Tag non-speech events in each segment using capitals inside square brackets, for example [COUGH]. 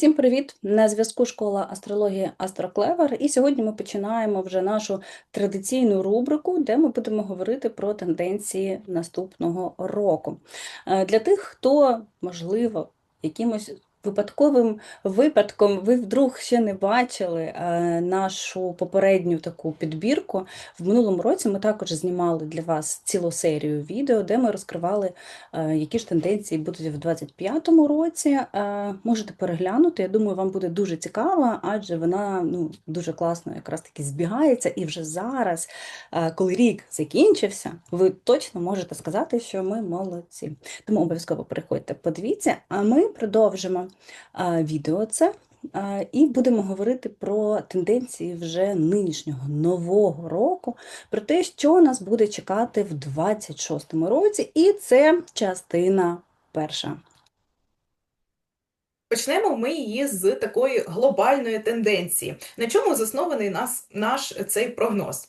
Всім привіт! На зв'язку школа астрології Астроклевер. І сьогодні ми починаємо вже нашу традиційну рубрику, де ми будемо говорити про тенденції наступного року. Е, Для тих, хто, можливо, якимось випадковим випадком ви вдруг ще не бачили е, нашу попередню таку підбірку. В минулому році ми також знімали для вас цілу серію відео, де ми розкривали, е, які ж тенденції будуть в 2025 році. Е, Можете переглянути. Я думаю, вам буде дуже цікаво, адже вона ну, дуже класно якраз таки збігається. І вже зараз, коли рік закінчився, ви точно можете сказати, що ми молодці. Тому обов'язково переходьте, подивіться, а ми продовжимо відео це. І будемо говорити про тенденції вже нинішнього нового року, про те, що нас буде чекати в 26-му році, і це частина перша. Почнемо ми її з такої глобальної тенденції. На чому заснований нас, наш цей прогноз?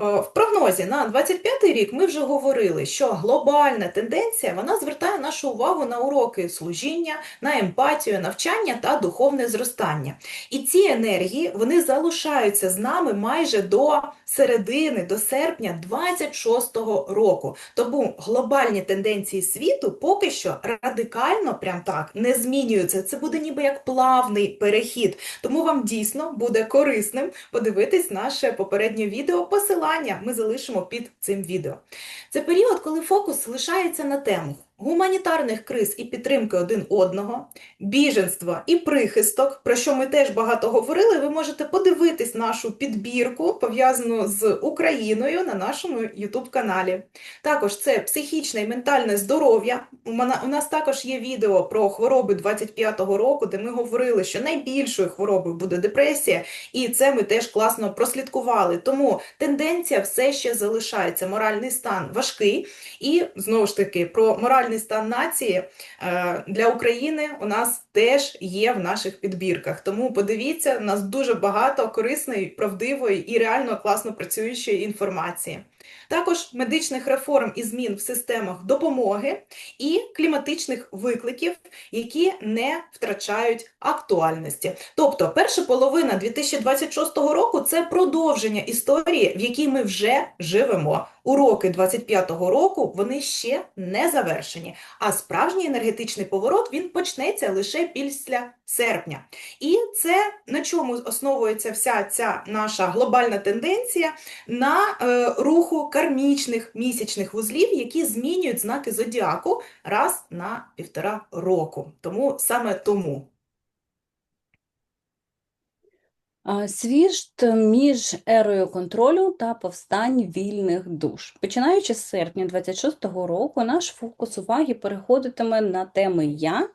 Е, В прогнозі на 25-й рік ми вже говорили, що глобальна тенденція вона звертає нашу увагу на уроки служіння, на емпатію, навчання та духовне зростання. І ці енергії вони залишаються з нами майже до середини, до серпня 26-го року. Тому глобальні тенденції світу поки що радикально прям так не змінюються. Це буде ніби як плавний перехід. Тому вам дійсно буде корисним подивитись наше попереднє відео. Посилання ми залишимо під цим відео. Це період, коли фокус лишається на темах гуманітарних криз і підтримки один одного, біженства і прихисток, про що ми теж багато говорили. Ви можете подивитись нашу підбірку, пов'язану з Україною на нашому YouTube-каналі. Також це психічне і ментальне здоров'я. У нас також є відео про хвороби 25-го року, де ми говорили, що найбільшою хворобою буде депресія, і це ми теж класно прослідкували. Тому тенденція все ще залишається. Моральний стан важкий. І знову ж таки, про моральний стан нації е, для України у нас теж є в наших підбірках. Тому подивіться, у нас дуже багато корисної, правдивої і реально класно працюючої інформації. Також медичних реформ і змін в системах допомоги і кліматичних викликів, які не втрачають актуальності. Тобто, перша половина 2026 року це продовження історії, в якій ми вже живемо. Уроки 25-го року вони ще не завершені, а справжній енергетичний поворот він почнеться лише після серпня. І це на чому основується вся ця наша глобальна тенденція на е, руху кармічних місячних вузлів, які змінюють знаки зодіаку раз на півтора року. Тому саме тому. А, Свіжт між ерою контролю та повстань вільних душ. Починаючи з серпня 26-го року, наш фокус уваги переходитиме на теми я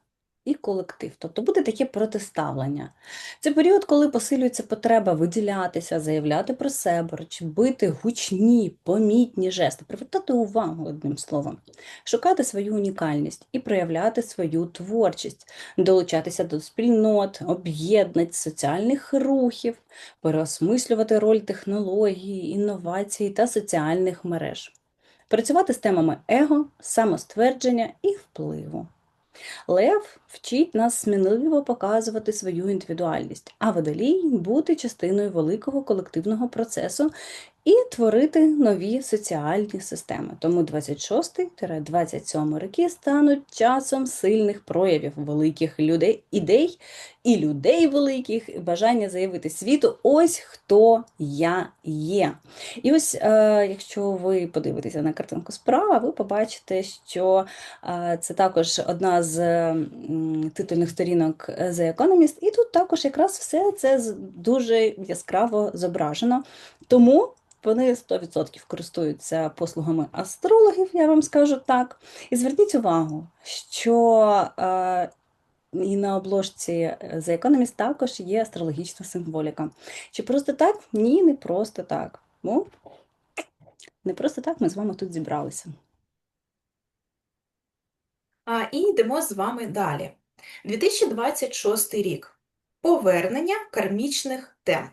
і колектив. Тобто буде таке протиставлення. Це період, коли посилюється потреба виділятися, заявляти про себе, робити гучні, помітні жести, привертати увагу одним словом, шукати свою унікальність і проявляти свою творчість, долучатися до спільнот, об'єднань, соціальних рухів, переосмислювати роль технологій, інновацій та соціальних мереж, працювати з темами его, самоствердження і впливу. Лев вчить нас сміливо показувати свою індивідуальність, а водолій бути частиною великого колективного процесу і творити нові соціальні системи. Тому 26-27 роки стануть часом сильних проявів великих людей, ідей і людей великих, і бажання заявити світу, ось хто я є. І ось, е, якщо ви подивитеся на картинку справа, ви побачите, що е, це також одна з титульних сторінок The Economist, і тут також якраз все це дуже яскраво зображено. Тому вони 100% користуються послугами астрологів, я вам скажу так. І зверніть увагу, що е, і на обложці The Economist також є астрологічна символіка. Чи просто так? Ні, не просто так. Ну, не просто так ми з вами тут зібралися. І йдемо з вами далі. 2026 рік. Повернення кармічних тем.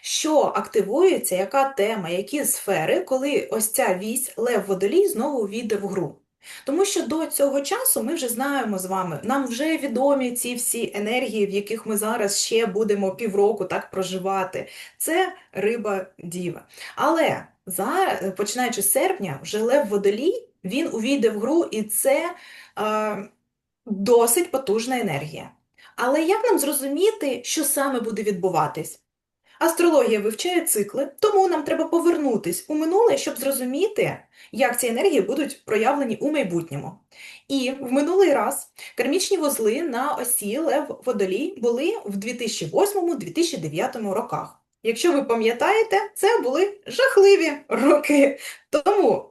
Що активується, яка тема, які сфери, коли ось ця вісь Лев Водолій знову війде в гру? Тому що до цього часу ми вже знаємо з вами, нам вже відомі ці всі енергії, в яких ми зараз ще будемо півроку так проживати. Це риба діва. Але за, починаючи з серпня, вже лев водолій, він увійде в гру, і це е, досить потужна енергія. Але як нам зрозуміти, що саме буде відбуватись? Астрологія вивчає цикли, тому нам треба повернутись у минуле, щоб зрозуміти, як ці енергії будуть проявлені у майбутньому. І в минулий раз кармічні вузли на осі Лев Водолій були в 2008-2009 роках. Якщо ви пам'ятаєте, це були жахливі роки. Тому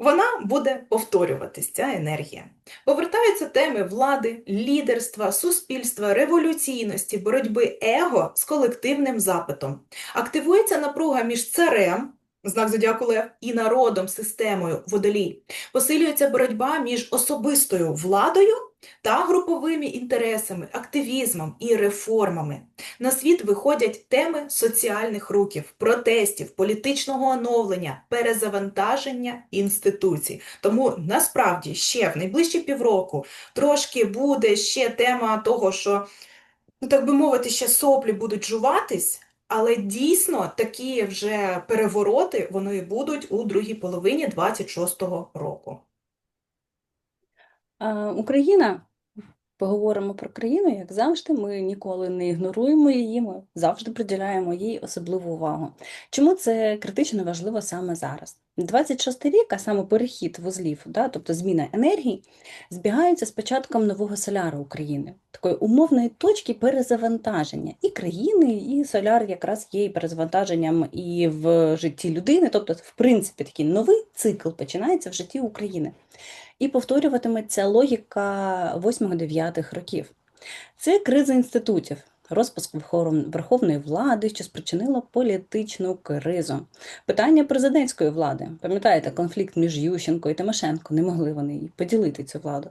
вона буде повторюватись, ця енергія. Повертаються теми влади, лідерства, суспільства, революційності, боротьби его з колективним запитом. Активується напруга між царем, знак зодіаку Лев, і народом, системою водолій. Посилюється боротьба між особистою владою та груповими інтересами, активізмом і реформами. На світ виходять теми соціальних рухів, протестів, політичного оновлення, перезавантаження інституцій. Тому насправді ще в найближчі півроку трошки буде ще тема того, що, ну так би мовити, ще соплі будуть жуватись, але дійсно такі вже перевороти вони будуть у другій половині 26-го року. Україна, поговоримо про країну, як завжди, ми ніколи не ігноруємо її, ми завжди приділяємо їй особливу увагу. Чому це критично важливо саме зараз? 26 рік, а саме перехід вузлів, да, тобто зміна енергії, збігається з початком нового соляра України, такої умовної точки перезавантаження і країни, і соляр якраз є і перезавантаженням і в житті людини, тобто, в принципі, такий новий цикл починається в житті України. І повторюватиметься логіка 8-9 років. Це криза інститутів, розпуск Верховної влади, що спричинило політичну кризу. Питання президентської влади. Пам'ятаєте, конфлікт між Ющенко і Тимошенко, не могли вони поділити цю владу.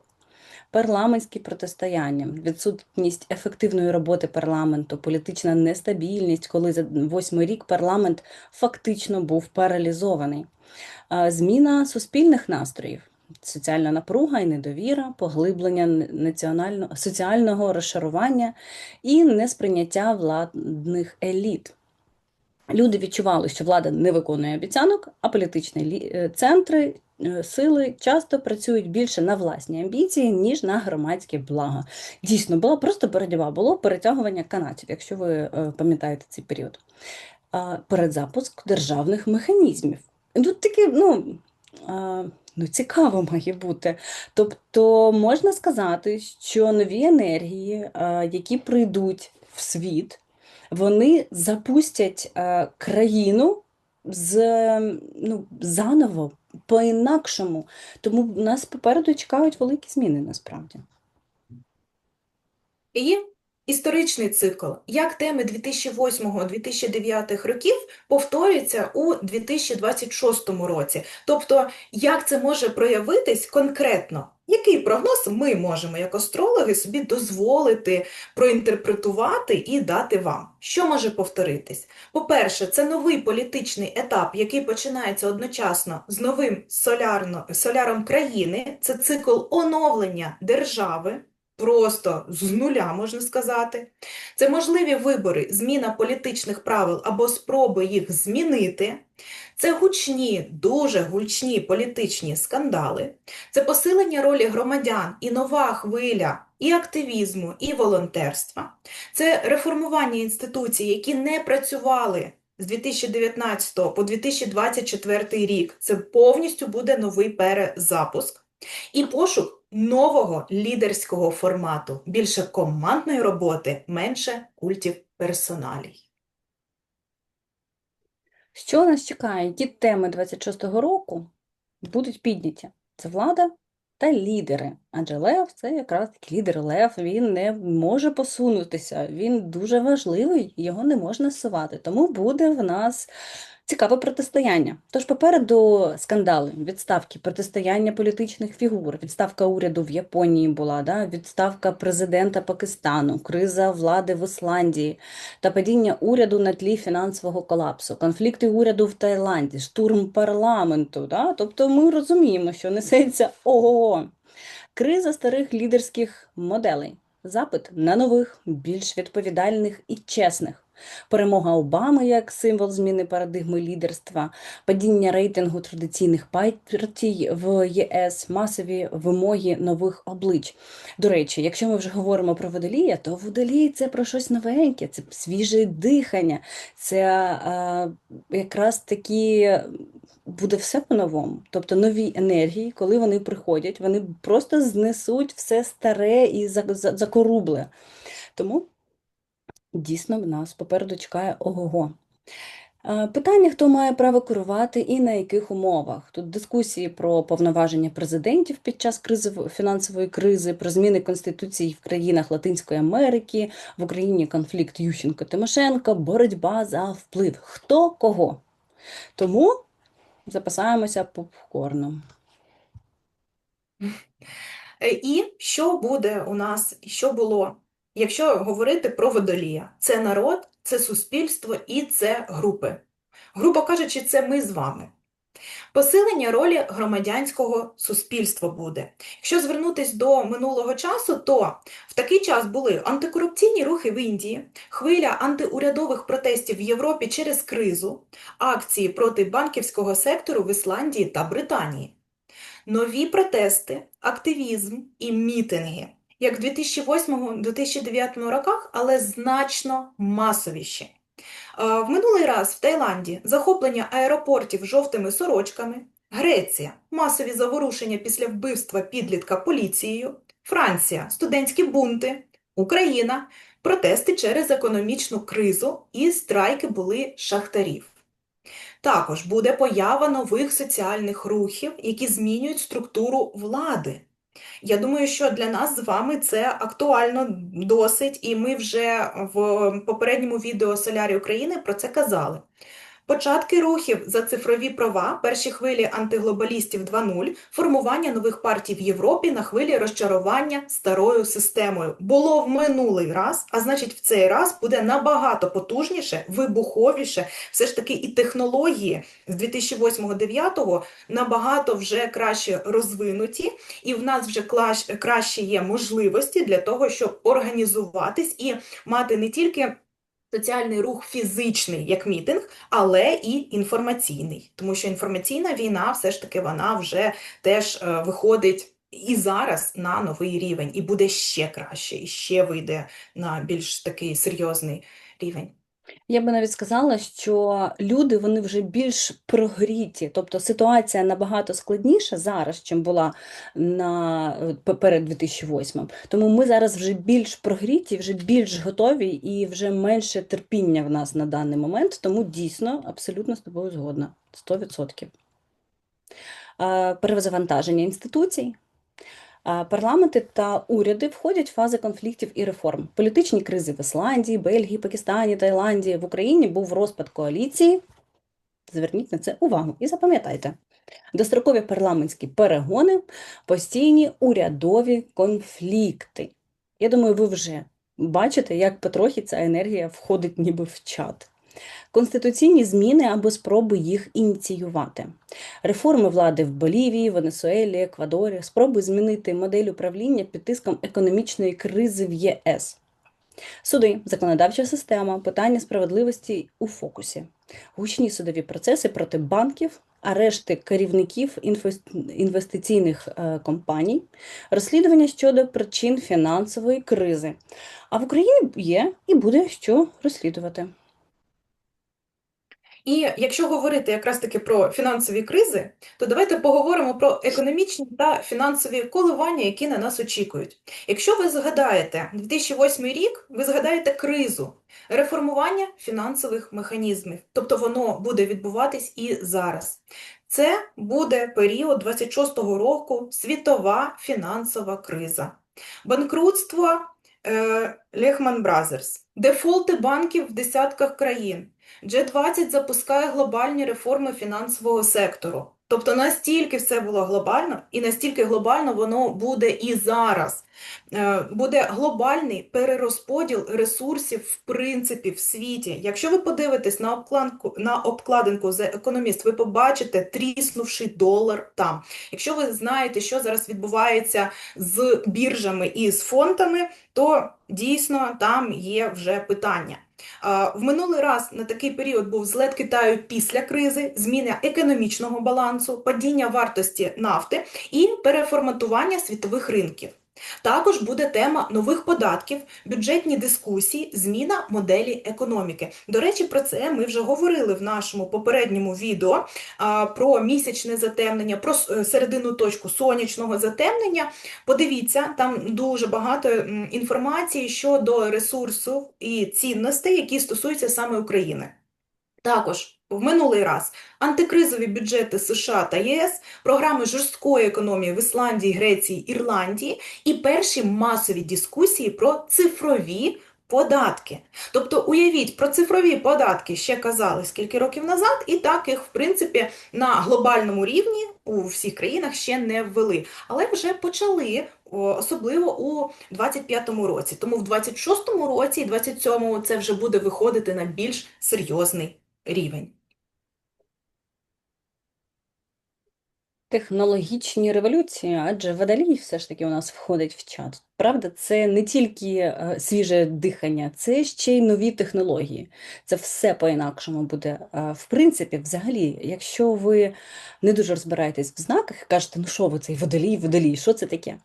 Парламентські протистояння, відсутність ефективної роботи парламенту, політична нестабільність, коли за восьмий рік парламент фактично був паралізований. Зміна суспільних настроїв, соціальна напруга і недовіра, поглиблення національного соціального розшарування і несприйняття владних еліт. Люди відчували, що влада не виконує обіцянок, а політичні е, центри, е, сили часто працюють більше на власні амбіції, ніж на громадське благо. Дійсно, була просто боротьба, було перетягування канатів, якщо ви е, пам'ятаєте цей період. Передзапуск державних механізмів. Тут таке, ну, ну, цікаво [LAUGHS] має бути. Тобто можна сказати, що нові енергії, які прийдуть в світ, вони запустять е, країну з ну, заново, по-інакшому. Тому нас попереду чекають великі зміни насправді. І історичний цикл, як теми 2008-2009 років повторюються у 2026 році. Тобто, як це може проявитись конкретно? Який прогноз ми можемо, як астрологи, собі дозволити проінтерпретувати і дати вам? Що може повторитись? По-перше, це новий політичний етап, який починається одночасно з новим солярно, соляром країни. Це цикл оновлення держави, просто з нуля, можна сказати. Це можливі вибори, зміна політичних правил або спроби їх змінити. Це гучні, дуже гучні політичні скандали. Це посилення ролі громадян і нова хвиля і активізму, і волонтерства. Це реформування інституцій, які не працювали з 2019 по 2024 рік. Це повністю буде новий перезапуск. І пошук нового лідерського формату. Більше командної роботи, менше культів персоналій. Що нас чекає? Які теми 26-го року будуть підняті? Це влада та лідери. Адже Лев це якраз такий лідер Лев, він не може посунутися, він дуже важливий, його не можна сувати. Тому буде в нас Цікаве протистояння. Тож попереду скандали, відставки, протистояння політичних фігур, відставка уряду в Японії була, да? відставка президента Пакистану, криза влади в Ісландії та падіння уряду на тлі фінансового колапсу, конфлікти уряду в Таїланді, штурм парламенту. Да? Тобто ми розуміємо, що несеться ого. Криза старих лідерських моделей, запит на нових, більш відповідальних і чесних. Перемога Обами як символ зміни парадигми лідерства, падіння рейтингу традиційних партій в ЄС, масові вимоги нових облич. До речі, якщо ми вже говоримо про водолія, то водолій це про щось новеньке, це свіже дихання, це е, якраз такі буде все по-новому. Тобто нові енергії, коли вони приходять, вони просто знесуть все старе і за- за- закорубле. Тому дійсно в нас попереду чекає ого-го. Е, Питання, хто має право керувати і на яких умовах. Тут дискусії про повноваження президентів під час кризи, фінансової кризи, про зміни конституції в країнах Латинської Америки, в Україні конфлікт Ющенко-Тимошенко, боротьба за вплив. Хто кого? Тому запасаємося попкорном. Е, І що буде у нас, що було, якщо говорити про водолія? Це народ, це суспільство і це групи. Грубо кажучи, це ми з вами. Посилення ролі громадянського суспільства буде. Якщо звернутися до минулого часу, то в такий час були антикорупційні рухи в Індії, хвиля антиурядових протестів в Європі через кризу, акції проти банківського сектору в Ісландії та Британії. Нові протести, активізм і мітинги, як в 2008-2009 роках, але значно масовіші. В минулий раз в Таїланді захоплення аеропортів жовтими сорочками, Греція масові заворушення після вбивства підлітка поліцією, Франція студентські бунти, Україна протести через економічну кризу і страйки були шахтарів. Також буде поява нових соціальних рухів, які змінюють структуру влади. Я думаю, що для нас з вами це актуально досить, і ми вже в попередньому відео Солярі України про це казали. Початки рухів за цифрові права, перші хвилі антиглобалістів 2.0, формування нових партій в Європі на хвилі розчарування старою системою. Було в минулий раз, а значить в цей раз буде набагато потужніше, вибуховіше. Все ж таки і технології з 2008-2009 набагато вже краще розвинуті, і в нас вже краще є можливості для того, щоб організуватись і мати не тільки соціальний рух фізичний, як мітинг, але і інформаційний. Тому що інформаційна війна, все ж таки, вона вже теж е, виходить і зараз на новий рівень, і буде ще краще, і ще вийде на більш такий серйозний рівень. Я би навіть сказала, що люди вони вже більш прогріті, тобто ситуація набагато складніша зараз, чим була на е, перед 2008. Тому ми зараз вже більш прогріті, вже більш готові і вже менше терпіння в нас на даний момент. Тому дійсно абсолютно з тобою згодна. 100%. Е, Перезавантаження інституцій. Парламенти та уряди входять в фази конфліктів і реформ. Політичні кризи в Ісландії, Бельгії, Пакистані, Таїланді. В Україні був розпад коаліції. Зверніть на це увагу і запам'ятайте. Дострокові парламентські перегони, постійні урядові конфлікти. Я думаю, ви вже бачите, як потрохи ця енергія входить ніби в чат. Конституційні зміни або спроби їх ініціювати. Реформи влади в Болівії, Венесуелі, Еквадорі, спроби змінити модель управління під тиском економічної кризи в ЄС. Суди, законодавча система, питання справедливості у фокусі. Гучні судові процеси проти банків, арешти керівників інвестиційних е, компаній, розслідування щодо причин фінансової кризи. А в Україні є і буде що розслідувати. І якщо говорити якраз таки про фінансові кризи, то давайте поговоримо про економічні та фінансові коливання, які на нас очікують. Якщо ви згадаєте 2008 рік, ви згадаєте кризу, реформування фінансових механізмів, тобто воно буде відбуватись і зараз. Це буде період 26-го року, світова фінансова криза. Банкрутство Lehman Brothers, дефолти банків в десятках країн. G20 запускає глобальні реформи фінансового сектору. Тобто настільки все було глобально, і настільки глобально воно буде і зараз. Е, Буде глобальний перерозподіл ресурсів в принципі в світі. Якщо ви подивитесь на обкладинку, на обкладинку The Economist, ви побачите тріснувший долар там. Якщо ви знаєте, що зараз відбувається з біржами і з фондами, то дійсно там є вже питання. В минулий раз на такий період був злет Китаю після кризи, зміна економічного балансу, падіння вартості нафти і переформатування світових ринків. Також буде тема нових податків, бюджетні дискусії, зміна моделі економіки. До речі, про це ми вже говорили в нашому попередньому відео про місячне затемнення, про середину точку сонячного затемнення. Подивіться, там дуже багато інформації щодо ресурсу і цінностей, які стосуються саме України. Також в минулий раз антикризові бюджети США та ЄС, програми жорсткої економії в Ісландії, Греції, Ірландії і перші масові дискусії про цифрові податки. Тобто, уявіть, про цифрові податки ще казали скільки років назад, і так їх, в принципі, на глобальному рівні у всіх країнах ще не ввели, але вже почали. Особливо у 25-му році. Тому в 26-му році і 27-му це вже буде виходити на більш серйозний рівень. Технологічні революції, адже Водолій все ж таки у нас входить в чат. Правда, це не тільки е, свіже дихання, це ще й нові технології. Це все по-інакшому буде. Е, В принципі, взагалі, якщо ви не дуже розбираєтесь в знаках і кажете, ну що ви цей водолій, водолій, що це таке?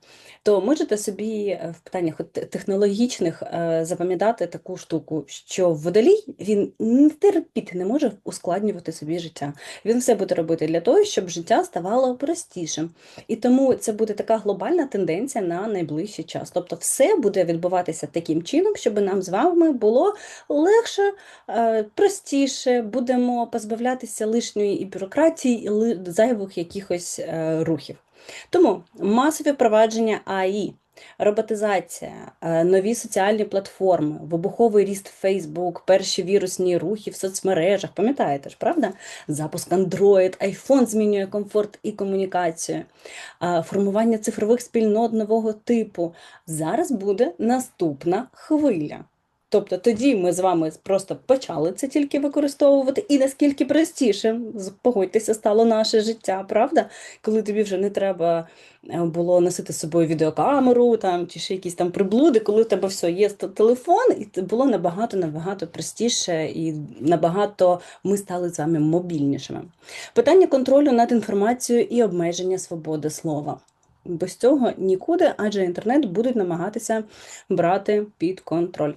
То можете собі е, в питаннях технологічних запам'ятати таку штуку, що водолій він не терпіти не може ускладнювати собі життя. Він все буде робити для того, щоб життя ставало простішим. І тому це буде така глобальна тенденція на найближчий час. Тобто, все буде відбуватися таким чином, щоб нам з вами було легше, е, простіше, будемо позбавлятися лишньої і бюрократії, і зайвих якихось е, рухів. Тому масові впровадження АІ. Роботизація, е, нові соціальні платформи, вибуховий ріст Facebook, перші вірусні рухи в соцмережах, пам'ятаєте ж, правда? Запуск Android, iPhone змінює комфорт і комунікацію, формування цифрових спільнот нового типу. Зараз буде наступна хвиля. Тобто тоді ми з вами просто почали це тільки використовувати, і наскільки простіше, погодьтеся, стало наше життя, правда? Коли тобі вже не треба е, було носити з собою відеокамеру там, чи ще якісь там приблуди, коли в тебе все є телефон, і це було набагато набагато простіше і набагато ми стали з вами мобільнішими. Питання контролю над інформацією і обмеження свободи слова. Без цього нікуди, адже інтернет будуть намагатися брати під контроль.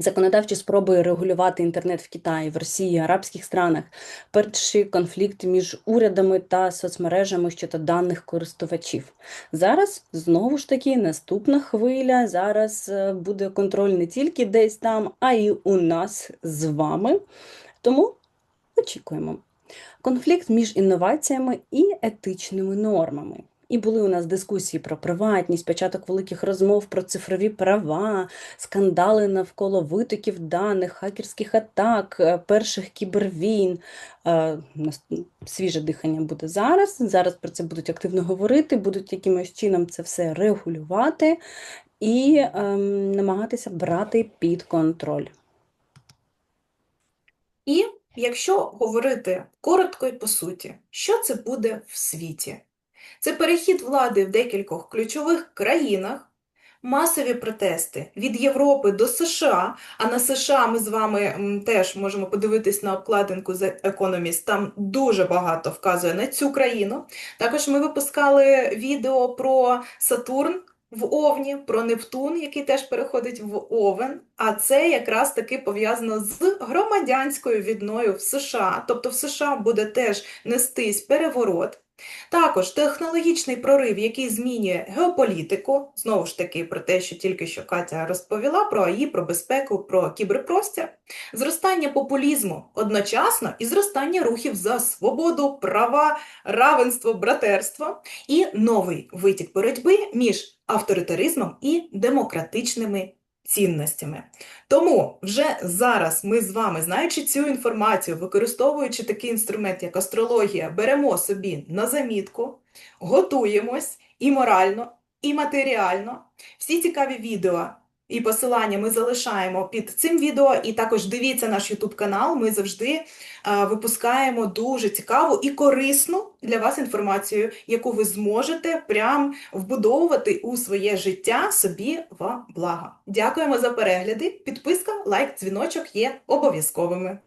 Законодавчі спроби регулювати інтернет в Китаї, в Росії, арабських странах, перші конфлікти між урядами та соцмережами щодо даних користувачів. Зараз знову ж таки наступна хвиля. Зараз е, буде контроль не тільки десь там, а й у нас з вами. Тому очікуємо. Конфлікт між інноваціями і етичними нормами. І були у нас дискусії про приватність, початок великих розмов про цифрові права, скандали навколо витоків даних, хакерських атак, е, перших кібервійн. Е, свіже дихання буде зараз. Зараз про це будуть активно говорити, будуть якимось чином це все регулювати і ем, намагатися брати під контроль. І якщо говорити коротко і по суті, що це буде в світі? Це перехід влади в декількох ключових країнах, масові протести від Європи до США, а на США ми з вами теж можемо подивитись на обкладинку The Economist, там дуже багато вказує на цю країну. Також ми випускали відео про Сатурн в Овні, про Нептун, який теж переходить в Овен, а це якраз таки пов'язано з громадянською війною в США. Тобто в США буде теж нестись переворот. Також технологічний прорив, який змінює геополітику, знову ж таки, про те, що тільки що Катя розповіла про АІ, про безпеку, про кіберпростір, зростання популізму одночасно і зростання рухів за свободу, права, равенство, братерство. І новий витік боротьби між авторитаризмом і демократичними цінностями. Тому вже зараз ми з вами, знаючи цю інформацію, використовуючи такий інструмент, як астрологія, беремо собі на замітку, готуємось і морально, і матеріально. Всі цікаві відео і посилання ми залишаємо під цим відео, і також дивіться наш YouTube канал. Ми завжди е, випускаємо дуже цікаву і корисну для вас інформацію, яку ви зможете прям вбудовувати у своє життя собі во благо. Дякуємо за перегляди. Підписка, лайк, дзвіночок є обов'язковими.